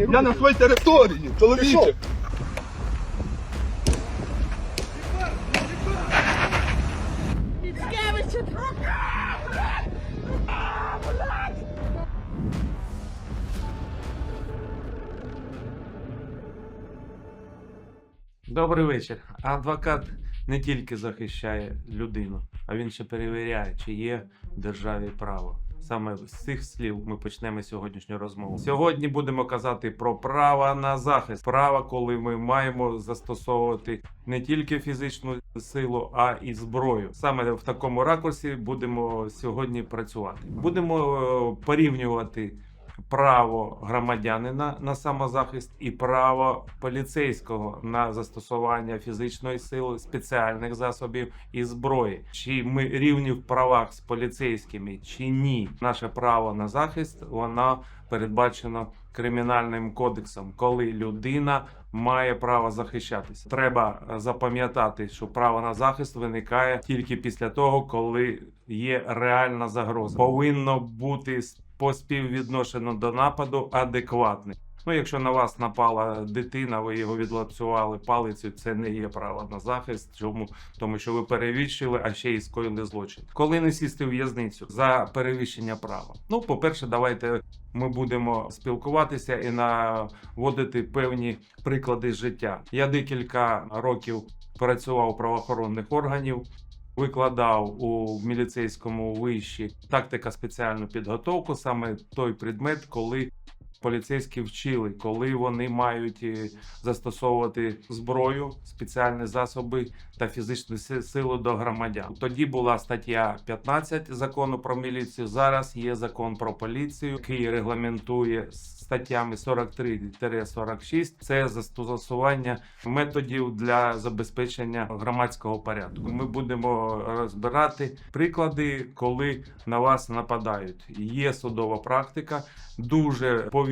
Я на своїй території, чоловіче. Добрий вечір. Адвокат не тільки захищає людину, а він ще перевіряє, чи є в державі право. Саме з цих слів ми почнемо сьогоднішню розмову. Сьогодні будемо казати про право на захист. Право, коли ми маємо застосовувати не тільки фізичну силу, а і зброю. Саме в такому ракурсі будемо сьогодні працювати. Будемо е, порівнювати право громадянина на самозахист і право поліцейського на застосування фізичної сили, спеціальних засобів і зброї. Чи ми рівні в правах з поліцейськими, чи ні? Наше право на захист воно передбачено кримінальним кодексом, коли людина має право захищатися. Треба е, запам'ятати, що право на захист виникає тільки після того, коли є реальна загроза. Повинно бути по співвідношенню до нападу адекватний. Ну, якщо на вас напала дитина, ви його відлапсували палицю, це не є право на захист. Чому? Тому що ви перевищили, а ще й скоїли злочин. Коли не сісти в в'язницю за перевищення права? Ну, по-перше, давайте ми будемо спілкуватися і наводити певні приклади життя. Я декілька років працював у правоохоронних органів. Викладав у міліцейському виші тактика спеціальну підготовку, саме той предмет, коли поліцейські вчили, коли вони мають е, застосовувати зброю, спеціальні засоби та фізичну силу до громадян. Тоді була стаття 15 закону про міліцію. Зараз є закон про поліцію, який регламентує статтями 43-46. Це застосування методів для забезпечення громадського порядку. Ми будемо розбирати приклади, коли на вас нападають. Є судова практика, дуже повільно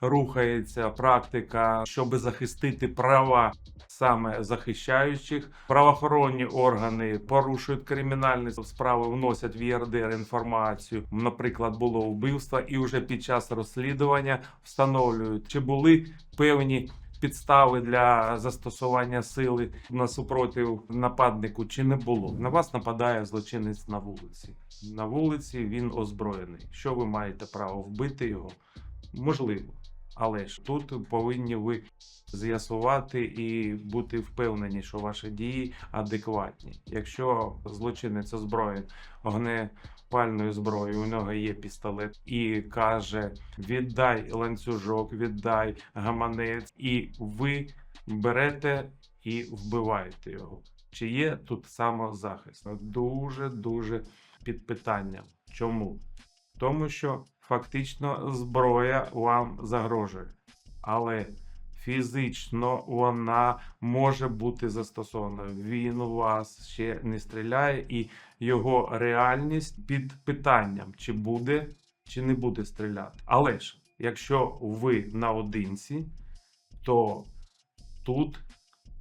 рухається практика, щоб захистити права саме захищаючих. Правоохоронні органи порушують кримінальні справи, вносять в ЄРДР інформацію. Наприклад, було вбивство, і вже під час розслідування встановлюють, чи були певні. Підстави для застосування сили на супротив нападнику чи не було. На вас нападає злочинець на вулиці. На вулиці він озброєний. Що ви маєте право вбити його? Можливо. Але ж тут повинні ви з'ясувати і бути впевнені, що ваші дії адекватні. Якщо злочинець озброєн огнепальною зброєю, у нього є пістолет і каже: віддай ланцюжок, віддай гаманець, і ви берете і вбиваєте його. Чи є тут самозахист? Дуже дуже під питанням. Чому? Тому що фактично зброя вам загрожує, але фізично вона може бути застосована. Він у вас ще не стріляє, і його реальність під питанням, чи буде, чи не буде стріляти. Але ж, якщо ви наодинці, то тут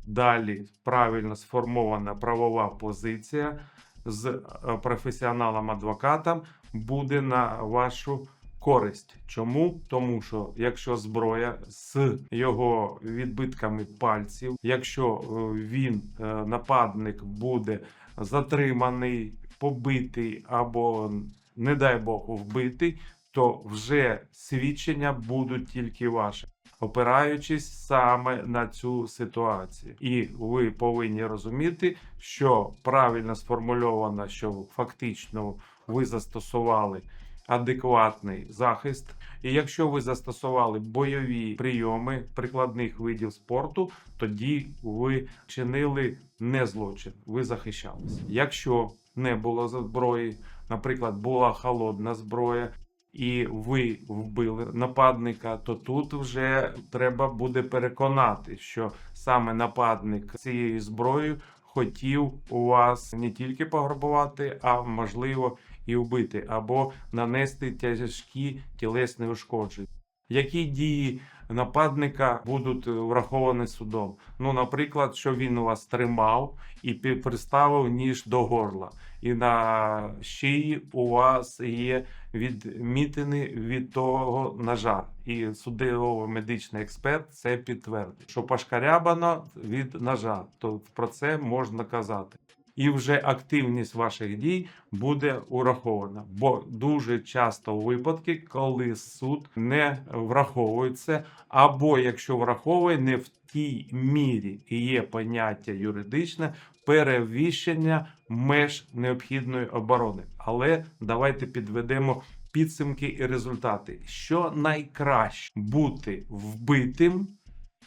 далі правильно сформована правова позиція з е, професіоналом-адвокатом буде на вашу користь. Чому? Тому що якщо зброя з його відбитками пальців, якщо е, він, е, нападник, буде затриманий, побитий або, не дай Бог, вбитий, то вже свідчення будуть тільки ваші. Опираючись саме на цю ситуацію, і ви повинні розуміти, що правильно сформульовано, що фактично ви застосували адекватний захист. І якщо ви застосували бойові прийоми прикладних видів спорту, тоді ви чинили не злочин, ви захищалися. Якщо не було зброї, наприклад, була холодна зброя. І ви вбили нападника, то тут вже треба буде переконати, що саме нападник цією зброєю хотів у вас не тільки пограбувати, а можливо і вбити, або нанести тяжкі тілесні ушкодження. Які дії нападника будуть враховані судом. Ну, наприклад, що він вас тримав і приставив ніж до горла, і на шиї у вас є відмітини від того ножа. І судово-медичний експерт це підтвердить, що пошкарябано від ножа, то про це можна казати. І вже активність ваших дій буде урахована. Бо дуже часто випадки, коли суд не враховується, або якщо враховує, не в тій мірі є поняття юридичне перевіщення меж необхідної оборони. Але давайте підведемо підсумки і результати. Що найкраще бути вбитим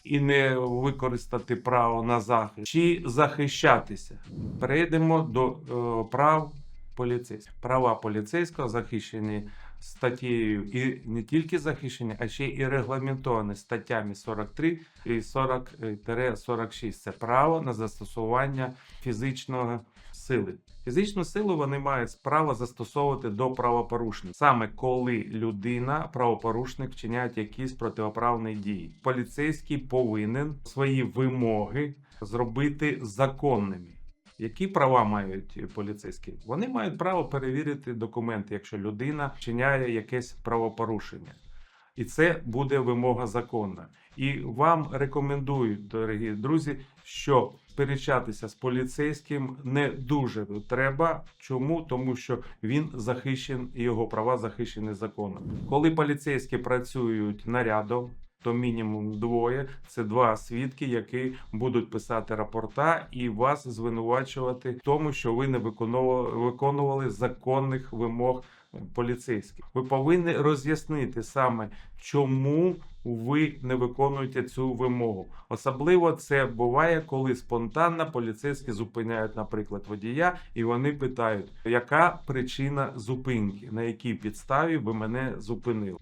і не використати право на захист, чи захищатися? Перейдемо до е, прав поліцейських. Права поліцейського захищені статтєю і не тільки захищені, а ще і регламентовані статтями 43 і 40-46. Це право на застосування фізичного сили. Фізичну силу вони мають право застосовувати до правопорушників, саме коли людина, правопорушник, вчиняють якісь протиправні дії. Поліцейський повинен свої вимоги зробити законними. Які права мають поліцейські? Вони мають право перевірити документи, якщо людина вчиняє якесь правопорушення. І це буде вимога законна. І вам рекомендують, дорогі друзі, що сперечатися з поліцейським не дуже треба. Чому? Тому що він захищен, і його права захищені законом. Коли поліцейські працюють нарядом, то мінімум двоє це два свідки, які будуть писати рапорта і вас звинувачувати в тому, що ви не виконували, виконували законних вимог поліцейських. Ви повинні роз'яснити саме, чому ви не виконуєте цю вимогу. Особливо це буває, коли спонтанно поліцейські зупиняють, наприклад, водія, і вони питають, яка причина зупинки, на якій підставі ви мене зупинили.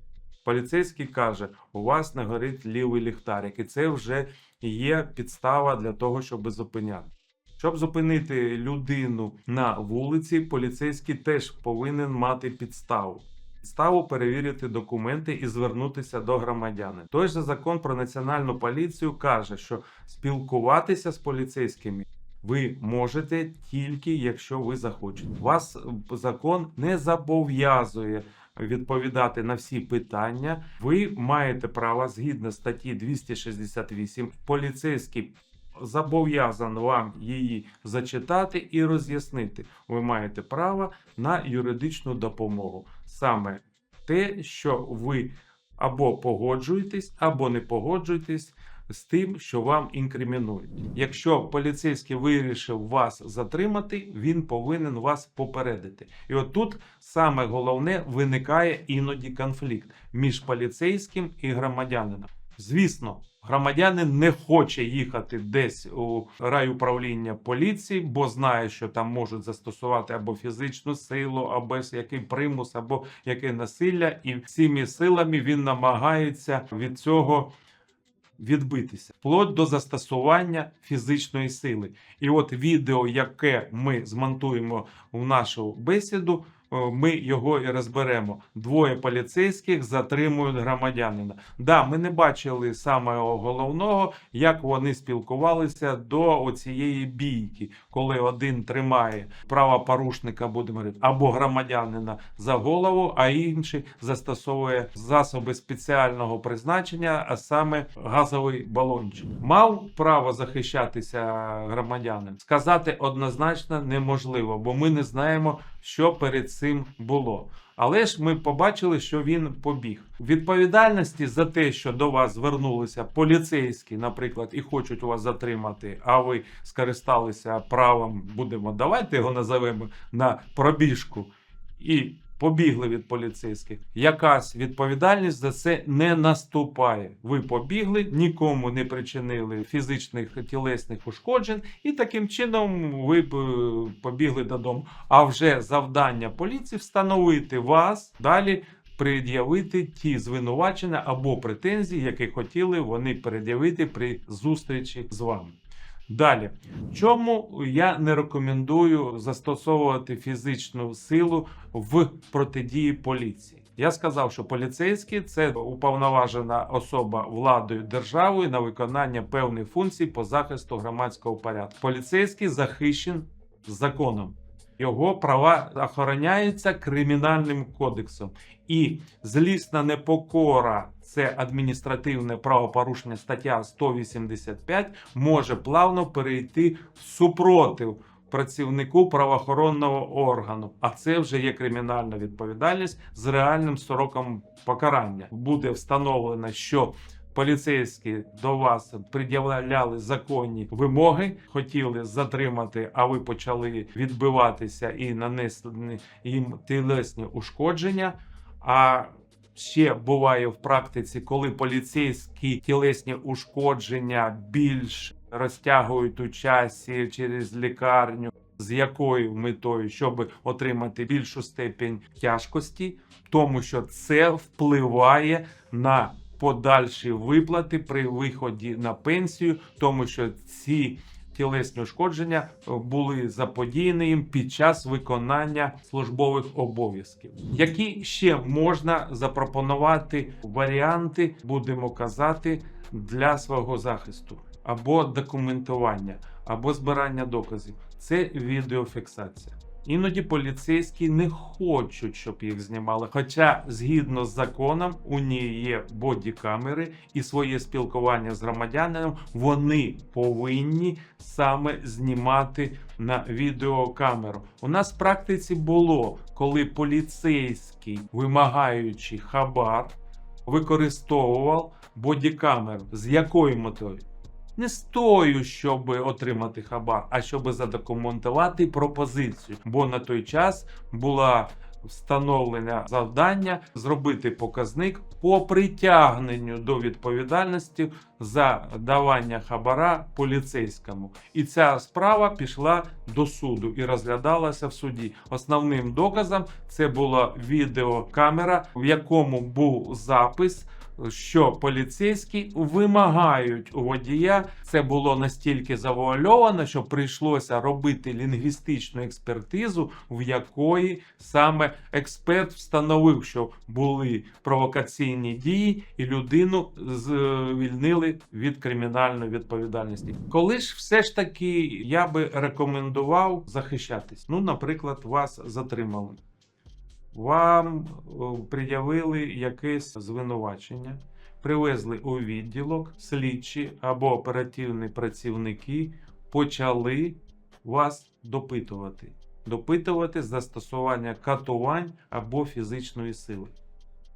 Поліцейський каже: у вас не горить лівий ліхтарик, і це вже є підстава для того, щоб зупиняти. Щоб зупинити людину на вулиці, поліцейський теж повинен мати підставу. Підставу перевірити документи і звернутися до громадян. Той же закон про національну поліцію каже, що спілкуватися з поліцейськими ви можете тільки якщо ви захочете. Вас закон не зобов'язує відповідати на всі питання. Ви маєте право згідно статті 268. Поліцейський зобов'язаний вам її зачитати і роз'яснити. Ви маєте право на юридичну допомогу. Саме те, що ви або погоджуєтесь, або не погоджуєтесь з тим, що вам інкримінують. Якщо поліцейський вирішив вас затримати, він повинен вас попередити. І от тут саме головне виникає іноді конфлікт між поліцейським і громадянином. Звісно, громадянин не хоче їхати десь у райуправління поліції, бо знає, що там можуть застосувати або фізичну силу, або який примус, або яке насилля, і всіми силами він намагається від цього відбитися, вплоть до застосування фізичної сили. І от відео, яке ми змонтуємо в нашу бесіду, ми його і розберемо. Двоє поліцейських затримують громадянина. Да, ми не бачили самого головного, як вони спілкувалися до цієї бійки, коли один тримає правопорушника, будемо говорити, або громадянина за голову, а інший застосовує засоби спеціального призначення, а саме газовий балончик. Мав право захищатися громадянин. Сказати однозначно неможливо, бо ми не знаємо, що перед цим було. Але ж ми побачили, що він побіг. Відповідальності за те, що до вас звернулися поліцейські, наприклад, і хочуть вас затримати, а ви скористалися правом, будемо давайте його називемо на пробіжку і побігли від поліцейських. Якась відповідальність за це не наступає. Ви побігли, нікому не причинили фізичних тілесних ушкоджень, і таким чином ви е, побігли додому. А вже завдання поліції встановити вас далі. Пред'явити ті звинувачення або претензії, які хотіли вони пред'явити при зустрічі з вами. Далі, чому я не рекомендую застосовувати фізичну силу в протидії поліції? Я сказав, що поліцейський це уповноважена особа владою державою на виконання певних функцій по захисту громадського порядку. Поліцейський захищен законом. Його права охороняються кримінальним кодексом. І злісна непокора це адміністративне правопорушення стаття 185 може плавно перейти в супротив працівнику правоохоронного органу. А це вже є кримінальна відповідальність з реальним сроком покарання. Буде встановлено, що поліцейські до вас пред'являли законні вимоги, хотіли затримати, а ви почали відбиватися і нанесли їм тілесні ушкодження. А ще буває в практиці, коли поліцейські тілесні ушкодження більш розтягують у часі через лікарню. З якою метою, щоб отримати більшу степень тяжкості, тому що це впливає на подальші виплати при виході на пенсію, тому що ці тілесні ушкодження е, були заподіяні їм під час виконання службових обов'язків. Які ще можна запропонувати варіанти, будемо казати, для свого захисту або документування, або збирання доказів? Це відеофіксація. Іноді поліцейські не хочуть, щоб їх знімали. Хоча, згідно з законом, у ній є бодікамери і своє спілкування з громадянином вони повинні саме знімати на відеокамеру. У нас в практиці було, коли поліцейський, вимагаючи хабар, використовував бодікамеру. З якою метою? Не з тою, щоб отримати хабар, а щоб задокументувати пропозицію. Бо на той час була встановлена завдання зробити показник по притягненню до відповідальності за давання хабара поліцейському. І ця справа пішла до суду і розглядалася в суді. Основним доказом це була відеокамера, в якому був запис що поліцейські вимагають у водія. Це було настільки завуальовано, що прийшлося робити лінгвістичну експертизу, в якої саме експерт встановив, що були провокаційні дії, і людину звільнили від кримінальної відповідальності. Коли ж все ж таки я би рекомендував захищатись. Ну, наприклад, вас затримали вам пред'явили якесь звинувачення, привезли у відділок, слідчі або оперативні працівники почали вас допитувати. Допитувати застосування катувань або фізичної сили.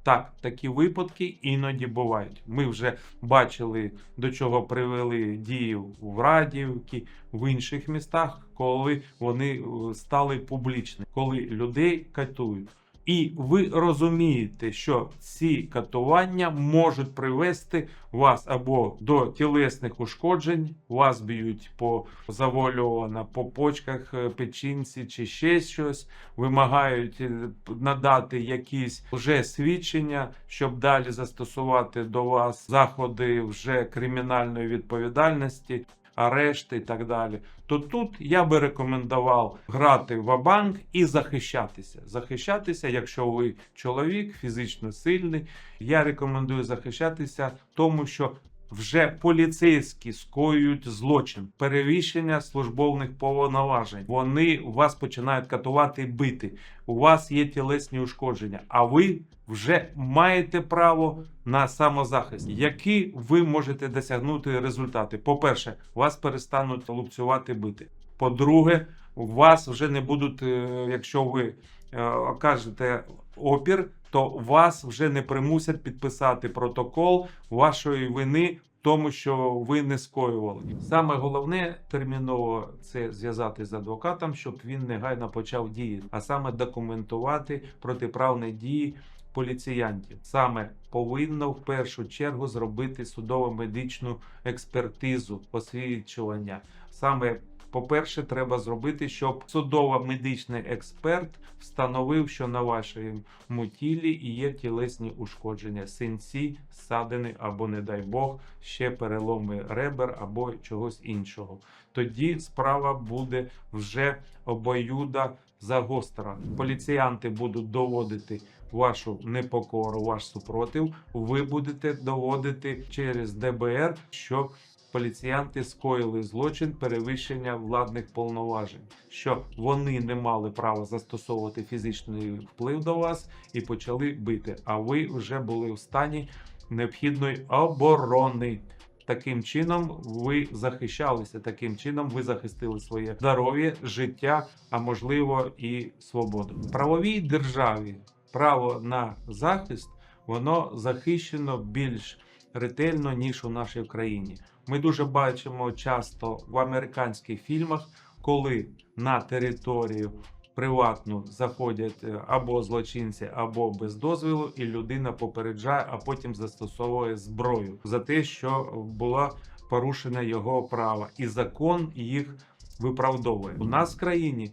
Так, такі випадки іноді бувають. Ми вже бачили, до чого привели дії в Радівці, в інших містах, коли вони стали публічними, коли людей катують. І ви розумієте, що ці катування можуть привести вас або до тілесних ушкоджень, вас б'ють по завуальовано по почках, е, печінці чи ще щось, вимагають е, надати якісь вже свідчення, щоб далі застосувати до вас заходи вже кримінальної відповідальності арешти і так далі. То тут я би рекомендував грати в банк і захищатися. Захищатися, якщо ви чоловік, фізично сильний. Я рекомендую захищатися, тому що вже поліцейські скоюють злочин, перевищення службових повноважень. Вони вас починають катувати, бити. У вас є тілесні ушкодження, а ви вже маєте право на самозахист, які ви можете досягнути результати. По-перше, вас перестануть лупцювати бити. По-друге, вас вже не будуть, е, якщо ви е, окажете опір, то вас вже не примусять підписати протокол вашої вини. Тому що ви не скоювали. Саме головне терміново це зв'язати з адвокатом, щоб він негайно почав діяти, а саме документувати протиправні дії поліціянтів. Саме повинно в першу чергу зробити судово-медичну експертизу освічування. Саме по-перше, треба зробити, щоб судово-медичний експерт встановив, що на вашому тілі є тілесні ушкодження, синці, ссадини або, не дай Бог, ще переломи ребер або чогось іншого. Тоді справа буде вже обоюда загострена. Поліціянти будуть доводити вашу непокору, ваш супротив, ви будете доводити через ДБР, що поліціянти скоїли злочин перевищення владних повноважень, що вони не мали права застосовувати фізичний вплив до вас і почали бити. А ви вже були в стані необхідної оборони. Таким чином ви захищалися, таким чином ви захистили своє здоров'я, життя, а можливо і свободу. Правовій державі право на захист воно захищено більш ретельно ніж у нашій країні. Ми дуже бачимо часто в американських фільмах, коли на територію приватну заходять е, або злочинці, або без дозволу, і людина попереджає, а потім застосовує зброю за те, що була порушена його права, і закон їх виправдовує. У нас в країні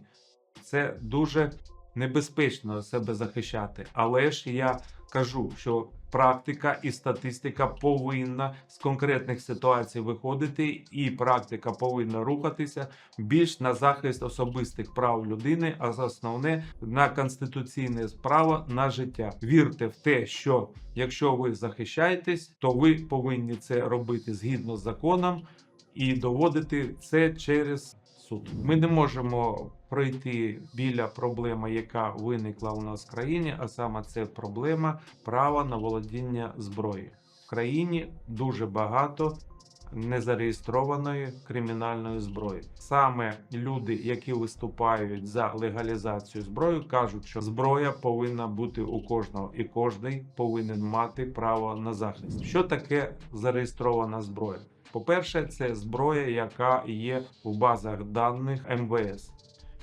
це дуже небезпечно себе захищати, але ж я кажу, що практика і статистика повинна з конкретних ситуацій виходити, і практика повинна рухатися більш на захист особистих прав людини, а за основне на конституційне право на життя. Вірте в те, що якщо ви захищаєтесь, то ви повинні це робити згідно з законом і доводити це через суд. Ми не можемо пройти біля проблеми, яка виникла у нас в країні, а саме це проблема права на володіння зброєю. В країні дуже багато незареєстрованої кримінальної зброї. Саме люди, які виступають за легалізацію зброї, кажуть, що зброя повинна бути у кожного, і кожний повинен мати право на захист. Що таке зареєстрована зброя? По-перше, це зброя, яка є в базах даних МВС.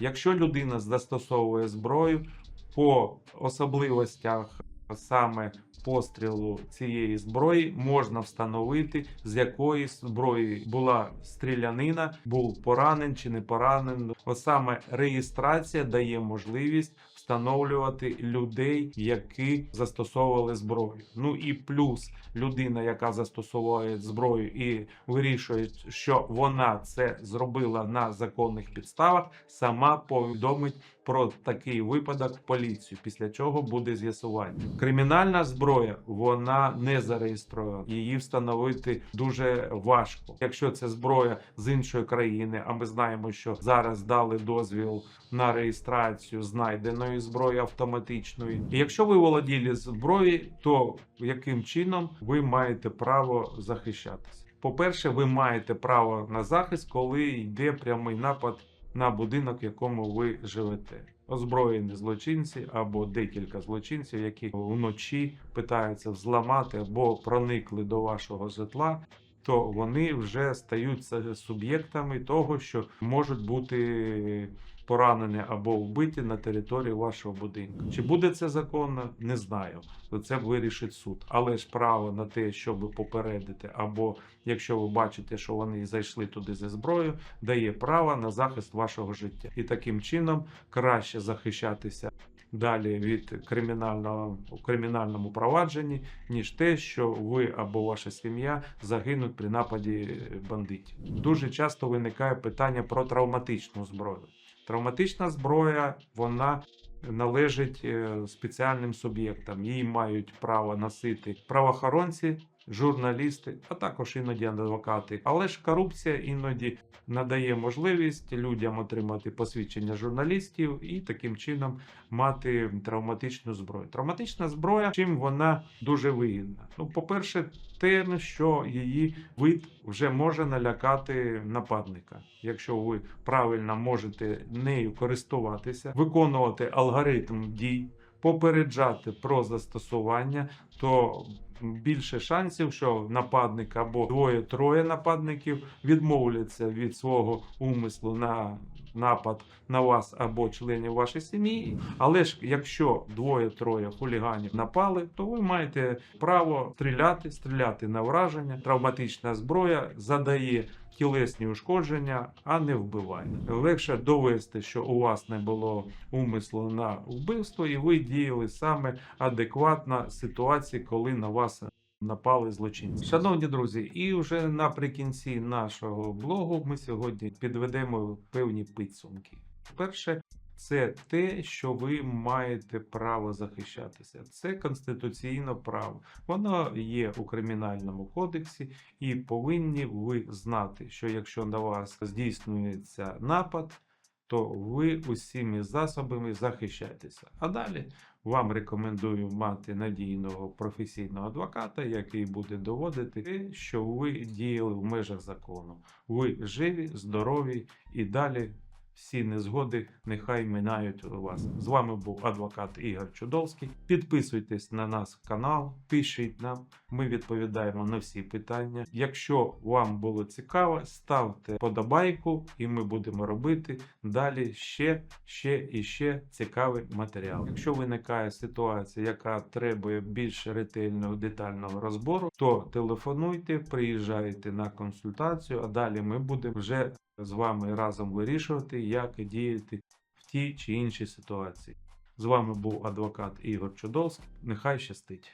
Якщо людина застосовує зброю по особливостях саме пострілу цієї зброї, можна встановити, з якої зброї була стрілянина, був поранен чи не поранен. От саме реєстрація дає можливість встановлювати людей, які застосовували зброю. Ну і плюс людина, яка застосовує зброю і вирішує, що вона це зробила на законних підставах, сама повідомить про такий випадок в поліцію, після чого буде з'ясування. Кримінальна зброя вона не зареєстрована. Її встановити дуже важко. Якщо це зброя з іншої країни, а ми знаємо, що зараз дали дозвіл на реєстрацію знайденої зброї автоматичної. І якщо ви володіли зброєю, то яким чином ви маєте право захищатися? По-перше, ви маєте право на захист, коли йде прямий напад на будинок, в якому ви живете. Озброєні злочинці або декілька злочинців, які вночі питаються взламати або проникли до вашого житла, то вони вже стаються суб'єктами того, що можуть бути поранені або вбиті на території вашого будинку. Чи буде це законно, не знаю. Це вирішить суд. Але ж право на те, щоб попередити, або якщо ви бачите, що вони зайшли туди зі зброєю, дає право на захист вашого життя. І таким чином краще захищатися далі від кримінального кримінальному провадженні, ніж те, що ви або ваша сім'я загинуть при нападі бандитів. Дуже часто виникає питання про травматичну зброю. Травматична зброя вона належить е, спеціальним суб'єктам. Її мають право носити правоохоронці, журналісти, а також іноді адвокати. Але ж корупція іноді надає можливість людям отримати посвідчення журналістів і таким чином мати травматичну зброю. Травматична зброя, чим вона дуже вигідна. Ну, по-перше, тим, що її вид вже може налякати нападника. Якщо ви правильно можете нею користуватися, виконувати алгоритм дій, попереджати про застосування, то більше шансів, що нападник або двоє-троє нападників відмовляться від свого умислу на напад на вас або членів вашої сім'ї. Але ж якщо двоє-троє хуліганів напали, то ви маєте право стріляти, стріляти на враження. Травматична зброя задає тілесні ушкодження, а не вбивання. Легше довести, що у вас не було умислу на вбивство, і ви діяли саме адекватно ситуації, коли на вас напали злочинці. Шановні друзі, і вже наприкінці нашого блогу ми сьогодні підведемо певні підсумки. Перше, це те, що ви маєте право захищатися. Це конституційне право. Воно є у кримінальному кодексі, і повинні ви знати, що якщо на вас здійснюється напад, то ви усіми засобами захищаєтеся. А далі вам рекомендую мати надійного професійного адвоката, який буде доводити те, що ви діяли в межах закону. Ви живі, здорові і далі всі незгоди нехай минають у вас. З вами був адвокат Ігор Чудовський. Підписуйтесь на наш канал, пишіть нам. Ми відповідаємо на всі питання. Якщо вам було цікаво, ставте подобайку, і ми будемо робити далі ще, ще і ще цікавий матеріал. Якщо виникає ситуація, яка требує більш ретельного детального розбору, то телефонуйте, приїжджайте на консультацію, а далі ми будемо вже з вами разом вирішувати, як діяти в тій чи іншій ситуації. З вами був адвокат Ігор Чудовський. Нехай щастить.